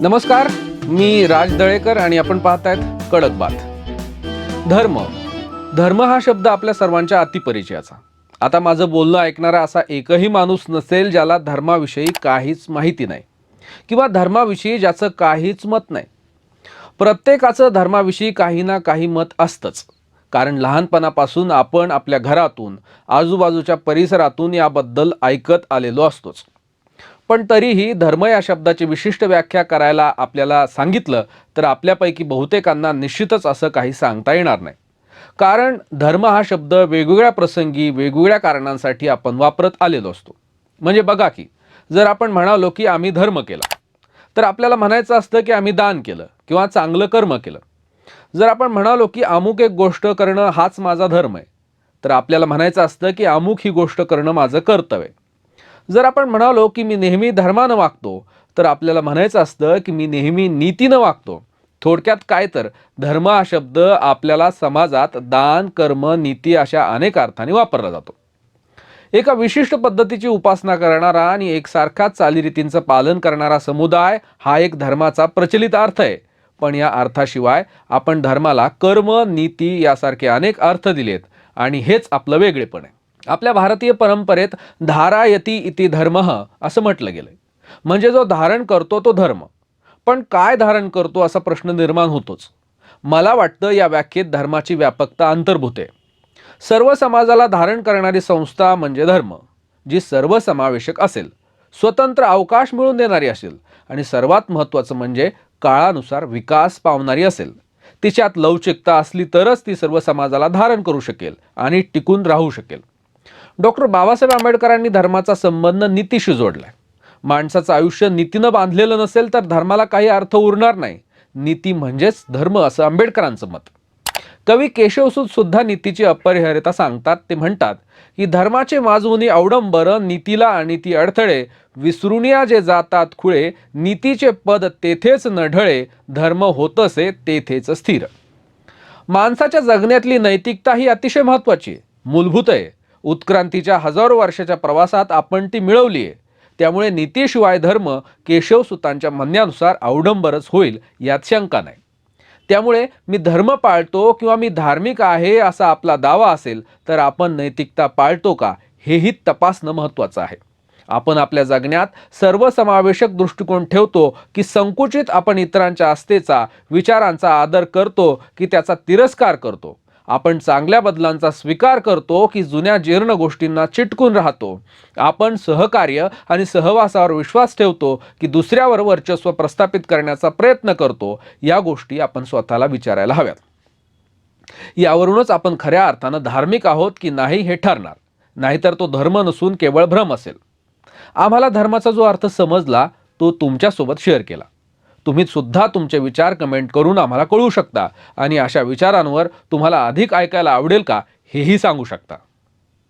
नमस्कार मी राज दळेकर आणि आपण पाहतायत कडक बात. धर्म. धर्म हा शब्द आपल्या सर्वांच्या अतिपरिचयाचा. आता माझं बोलणं ऐकणारा असा एकही माणूस नसेल ज्याला धर्माविषयी काहीच माहिती नाही. किंवा धर्माविषयी ज्याचं काहीच मत नाही. प्रत्येकाचं धर्माविषयी काही ना काही मत असतंच. कारण लहानपणापासून आपण आपल्या घरातून आजूबाजूच्या परिसरातून याबद्दल ऐकत आलेलो असतोच. पण तरीही धर्म या शब्दाची विशिष्ट व्याख्या करायला आपल्याला सांगितलं तर आपल्यापैकी बहुतेकांना निश्चितच असं काही सांगता येणार नाही. कारण धर्म हा शब्द वेगवेगळ्या प्रसंगी वेगवेगळ्या कारणांसाठी आपण वापरत आलेलो असतो. म्हणजे बघा की जर आपण म्हणालो की आम्ही धर्म केला तर आपल्याला म्हणायचं असतं की आम्ही दान केलं किंवा चांगलं कर्म केलं. जर आपण म्हणालो की अमुक एक गोष्ट करणं हाच माझा धर्म आहे तर आपल्याला म्हणायचं असतं की अमुक ही गोष्ट करणं माझं कर्तव्य आहे. जर आपण म्हणालो की मी नेहमी धर्मानं वागतो तर आपल्याला म्हणायचं असतं की मी नेहमी नीतीनं वागतो. थोडक्यात काय तर धर्म हा शब्द आपल्याला समाजात दान कर्म नीती अशा अनेक अर्थाने वापरला जातो. एका विशिष्ट पद्धतीची उपासना करणारा आणि एकसारख्याच चालीरीतींचं पालन करणारा समुदाय हा एक धर्माचा प्रचलित अर्थ आहे. पण या अर्थाशिवाय आपण धर्माला कर्म नीती यासारखे अनेक अर्थ दिलेत आणि हेच आपलं वेगळेपण आहे. आपल्या भारतीय परंपरेत धारायती इति धर्म असं म्हटलं गेलंय. म्हणजे जो धारण करतो तो धर्म. पण काय धारण करतो असा प्रश्न निर्माण होतोच. मला वाटतं या व्याख्येत धर्माची व्यापकता अंतर्भूत आहे. सर्व समाजाला धारण करणारी संस्था म्हणजे धर्म जी सर्वसमावेशक असेल स्वतंत्र अवकाश मिळून देणारी असेल आणि सर्वात महत्त्वाचं म्हणजे काळानुसार विकास पावणारी असेल. तिच्यात लवचिकता असली तरच ती सर्व समाजाला धारण करू शकेल आणि टिकून राहू शकेल. डॉक्टर बाबासाहेब आंबेडकरांनी धर्माचा संबंध नीतीशी जोडलाय. माणसाचं आयुष्य नीतीनं बांधलेलं नसेल तर धर्माला काही अर्थ उरणार नाही. नीती म्हणजेच धर्म असं आंबेडकरांचं मत. कवी केशवसूत सुद्धा नीतीची अपरिहार्यता सांगतात. ते म्हणतात की धर्माचे माजवुनी अवडंबर नीतीला आणि ती अडथळे विसरुनिया जे जातात खुळे नीतीचे पद तेथेच नढळे धर्म होतसे तेथेच स्थिर. माणसाच्या जगण्यातली नैतिकता ही अतिशय महत्त्वाची आहे. मूलभूत आहे. उत्क्रांतीच्या हजारो वर्षाच्या प्रवासात आपण ती मिळवली आहे. त्यामुळे नीतीशिवाय धर्म केशवसुतांच्या म्हणण्यानुसार अवडंबरच होईल यात शंका नाही. त्यामुळे मी धर्म पाळतो किंवा मी धार्मिक आहे असा आपला दावा असेल तर आपण नैतिकता पाळतो का हेही तपासणं महत्त्वाचं आहे. आपण आपल्या जगण्यात सर्वसमावेशक दृष्टिकोन ठेवतो की संकुचित आपण इतरांच्या आस्थेचा विचारांचा आदर करतो की त्याचा तिरस्कार करतो. आपण चांगल्या बदलांचा स्वीकार करतो की जुन्या जीर्ण गोष्टींना चिटकून राहतो. आपण सहकार्य आणि सहवासावर विश्वास ठेवतो की दुसऱ्यावर वर्चस्व प्रस्थापित करण्याचा प्रयत्न करतो. या गोष्टी आपण स्वतःला विचारायला हव्यात. यावरूनच आपण खऱ्या अर्थानं धार्मिक आहोत की नाही हे ठरणार. नाहीतर तो धर्म नसून केवळ भ्रम असेल. आम्हाला धर्माचा जो अर्थ समजला तो तुमच्यासोबत शेअर केला. तुम्ही सुद्धा तुमचे विचार कमेंट करून आम्हाला कळवू शकता. आणि अशा विचारांवर तुम्हाला अधिक ऐकायला आवडेल का हेही सांगू शकता.